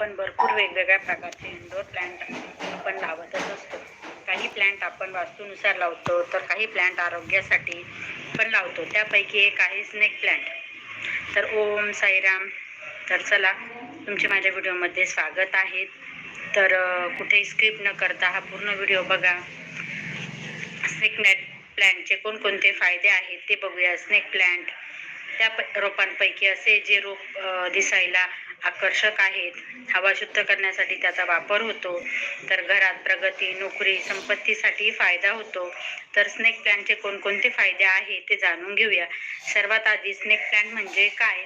आपण भरपूर वेगवेगळ्या प्रकारचे इंडोर प्लांट आपण लावतच असतो. काही प्लांट आपण वास्तूनुसार लावतो तर काही प्लांट आरोग्यासाठी पण लावतो. त्यापैकी एक आहे स्नेक प्लांट तर ओम साईराम तर चला तुमचे माझ्या व्हिडिओमध्ये स्वागत आहे. तर कुठेही स्किप न करता हा पूर्ण व्हिडिओ बघा. स्नेक नेट प्लॅन्टचे कोणकोणते फायदे आहेत ते बघूया. स्नेक प्लॅन्ट त्या प- रोपांपैकी असे जे रोप दिसायला आकर्षक आहेत हवा शुद्ध करण्यासाठी त्याचा वापर होतो. तर घरात प्रगती नोकरी संपत्तीसाठी फायदा होतो. तर स्नेक प्लॅनचे कोणकोणते फायदे आहेत ते जाणून घेऊया. सर्वात आधी स्नेक प्लॅन म्हणजे काय?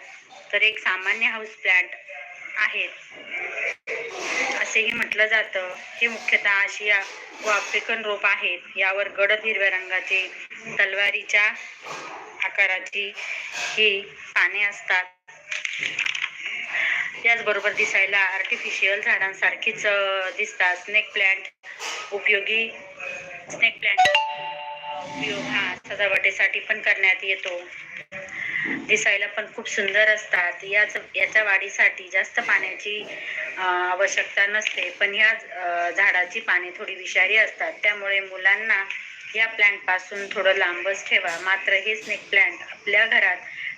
तर एक सामान्य हाऊस प्लॅन्ट आहेत. असेही म्हटलं जातं. हे मुख्यतः आशिया व आफ्रिकन रोप आहेत. यावर गडद हिरव्या रंगाचे तलवारीच्या आकाराची ही पाने असतात. याचबरोबर दिसायला आर्टिफिशियल झाडांसारखीच दिसतात. स्नेक प्लॅन्ट उपयोगी स्नेक प्लॅन्ट उपयोग हा सजावटीसाठी पण करण्यात येतो. दिसायला पण खूप सुंदर असतात. याच याच्या वाढीसाठी जास्त पाण्याची आवश्यकता नसते. पण या झाडाची पाने थोडी विषारी असतात. त्यामुळे मुलांना या प्लॅन्टपासून थोडं लांबच ठेवा. मात्र हे स्नेक प्लॅन्ट आपल्या घरात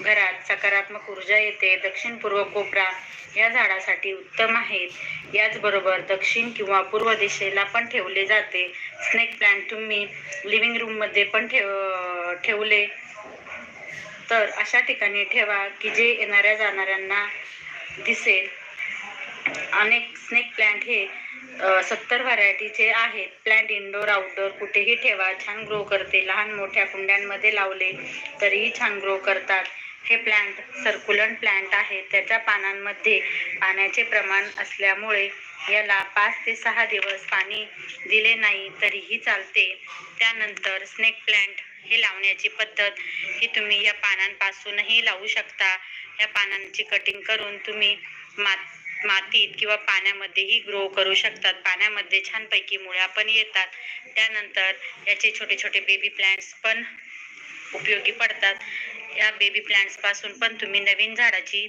घरात सकारात्मक ऊर्जा येते दक्षिण पूर्व कोपरा या झाडासाठी उत्तम आहेत. याचबरोबर दक्षिण किंवा पूर्व दिशेला पण ठेवले जाते. स्नेक प्लांट तुम्ही लिव्हिंग रूममध्ये पण ठेव ठेवले. तर अशा ठिकाणी ठेवा की जे येणाऱ्या जाणाऱ्यांना दिसेल. अनेक स्नेक प्लांट हे सत्तर व्हरायटीचे आहेत. प्लांट इंडोर आउटडोर कुठेही ठेवा. छान ग्रो करते. लहान मोठ्या कुंड्यांमध्ये लावले तरीही छान ग्रो करतात. हे प्लांट सर्क्युलंट प्लांट आहे. त्याच्या पानांमध्ये पाण्याचे प्रमाण असल्यामुळे याला पाच ते सहा दिवस पाणी दिले नाही तरीही चालते. त्यानंतर स्नेक प्लांट हे लावण्याची पद्धत ही तुम्ही या पानांपासूनही लावू शकता. या पानांची कटिंग करून तुम्ही मात मातीत किंवा पाण्यामध्येही ग्रो करू शकतात. पाण्यामध्ये छानपैकी मुळ्या पण येतात. त्यानंतर याचे छोटे छोटे बेबी प्लांट्स पण उपयोगी पडतात. या बेबी प्लांट्सपासून पण तुम्ही नवीन झाडाची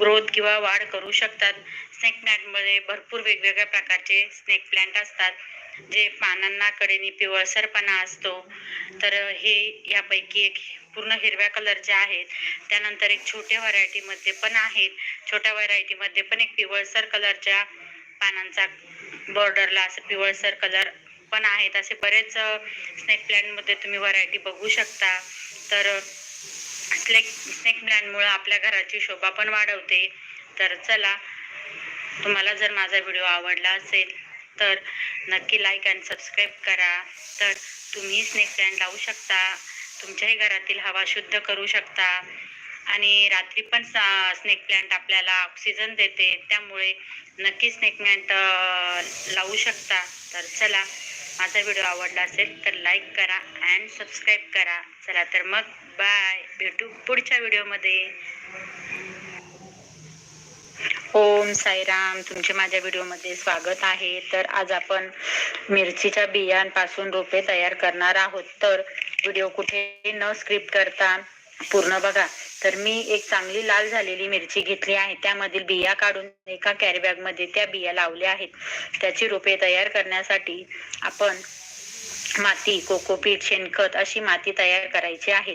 ग्रोथ किंवा वाढ करू शकतात. स्नेक प्लांटमध्ये भरपूर वेगवेगळ्या प्रकारचे स्नेक प्लांट असतात. जे पानांना कडेने पिवळसरपणा असतो. तर हे यापैकी एक पूर्ण हिरव्या कलरचे आहेत. त्यानंतर एक छोट्या व्हरायटीमध्ये पण आहेत. छोट्या व्हरायटीमध्ये पण एक पिवळसर कलरच्या पानांचा बॉर्डरला असं पिवळसर कलर पण आहेत. असे बरेच स्नेक प्लॅन्टमध्ये तुम्ही व्हरायटी बघू शकता. तर स्नेक स्नेक प्लॅनमुळं आपल्या घराची शोभा पण वाढवते. तर चला तुम्हाला जर माझा व्हिडिओ आवडला असेल तर नक्की लाईक अँड सबस्क्राईब करा. तर तुम्ही स्नेक प्लॅन्ट लावू शकता तुमच्याही घरातील हवा शुद्ध करू शकता. आणि रात्री पण स्नेक प्लांट आपल्याला ऑक्सिजन देते. त्यामुळे नक्की स्नेक प्लांट लावू शकता. तर चला माझा व्हिडिओ आवडला असेल तर लाईक करा अँड सबस्क्राईब करा. चला तर मग बाय भेटू पुढच्या व्हिडिओमध्ये ओम साईराम. तुमचे माझ्या व्हिडिओमध्ये स्वागत आहे. तर आज आपण मिरचीच्या बियांपासून रोपे तयार करणार आहोत. तर व्हिडिओ कुठे न स्क्रिप्ट करता पूर्ण बघा. तर मी एक चांगली लाल झालेली मिरची घेतली आहे. त्यामधील बिया काढून एका कॅरीबॅगमध्ये त्या बिया लावल्या आहेत. त्याची रोपे तयार करण्यासाठी आपण माती कोकोपीट शेणखत अशी माती तयार करायची आहे.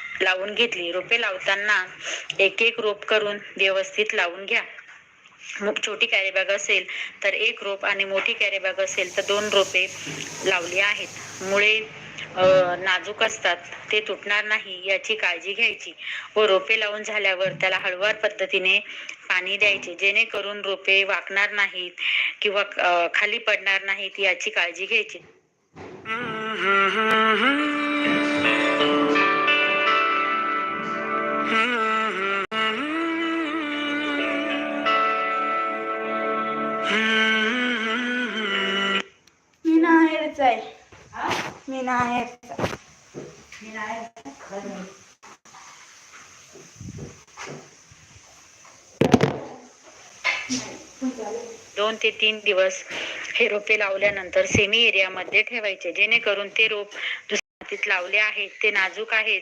लावून घेतली. रोपे लावताना एक एक रोप करून व्यवस्थित लावून घ्या. छोटी कॅरीबॅग असेल तर एक रोप आणि मोठी कॅरीबॅग असेल तर दोन रोपे लावली आहेत. मुळे नाजूक असतात. ते तुटणार नाही याची काळजी घ्यायची व रोपे लावून झाल्यावर त्याला हळुवार पद्धतीने पाणी द्यायचे. जेणेकरून रोपे वाकणार नाहीत किंवा खाली पडणार नाहीत याची काळजी घ्यायची. मी नाहेरच आहे. मी नाहेरच दोन ते तीन दिवस हे रोपे लावल्यानंतर सेमी एरियामध्ये ठेवायचे. जेणेकरून ते रोप दुसऱ्या मातीत लावले आहेत ते नाजूक आहेत.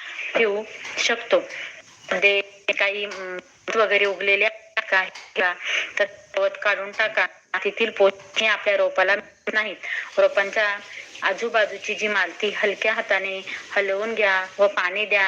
ठेवू शकतो. म्हणजे काही वगैरे उगलेले तर गवत काढून टाका. तेथील पोषणे आपल्या रोपाला मिळत नाहीत. रोपांच्या आजूबाजूची जी माती हलक्या हाताने हलवून घ्या व पाणी द्या.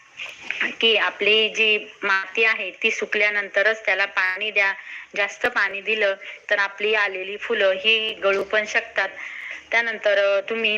की आपली जी माती आहे ती सुकल्यानंतरच त्याला पाणी द्या. जास्त पाणी दिलं तर आपली आलेली फुलं ही गळू पण शकतात. त्यानंतर तुम्ही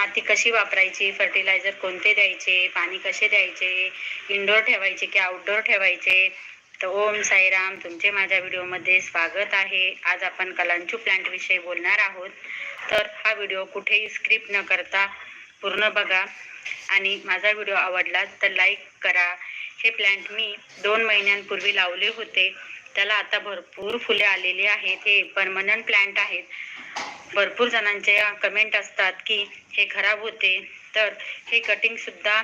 माती कशी वापरायची? फर्टिलायझर कोणते द्यायचे? पाणी कसे द्यायचे? इनडोअर ठेवायचे की आउटडोअर ठेवायचे? तर ओम साईराम तुमचे माझ्या व्हिडिओमध्ये स्वागत आहे. आज आपण कलांचू प्लांटविषयी बोलणार आहोत. तर हा व्हिडिओ कुठेही स्क्रिप्ट न करता पूर्ण बघा. आणि माझा व्हिडिओ आवडला तर लाईक करा. हे प्लांट मी दोन महिन्यांपूर्वी लावले होते. त्याला आता भरपूर फुले आलेली आहेत. हे परमनंट प्लांट आहेत. भरपूर जणांचे कमेंट असतात की हे खराब होते. तर हे कटिंग सुद्धा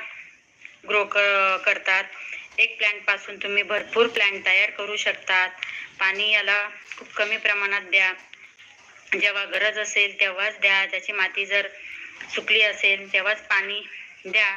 ग्रो करतात. एक प्लांटपासून तुम्ही भरपूर प्लांट तयार करू शकतात. पाणी याला खूप कमी प्रमाणात द्या. जेव्हा गरज असेल तेव्हाच द्या. त्याची माती जर सुकली असेल तेव्हाच पाणी द्या.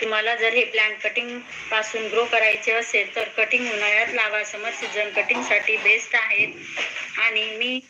तुम्हाला जर हे प्लांट कटिंगपासून ग्रो करायचे असेल तर कटिंग उन्हाळ्यात लावा. समर सीझन कटिंगसाठी बेस्ट आहेत आणि मी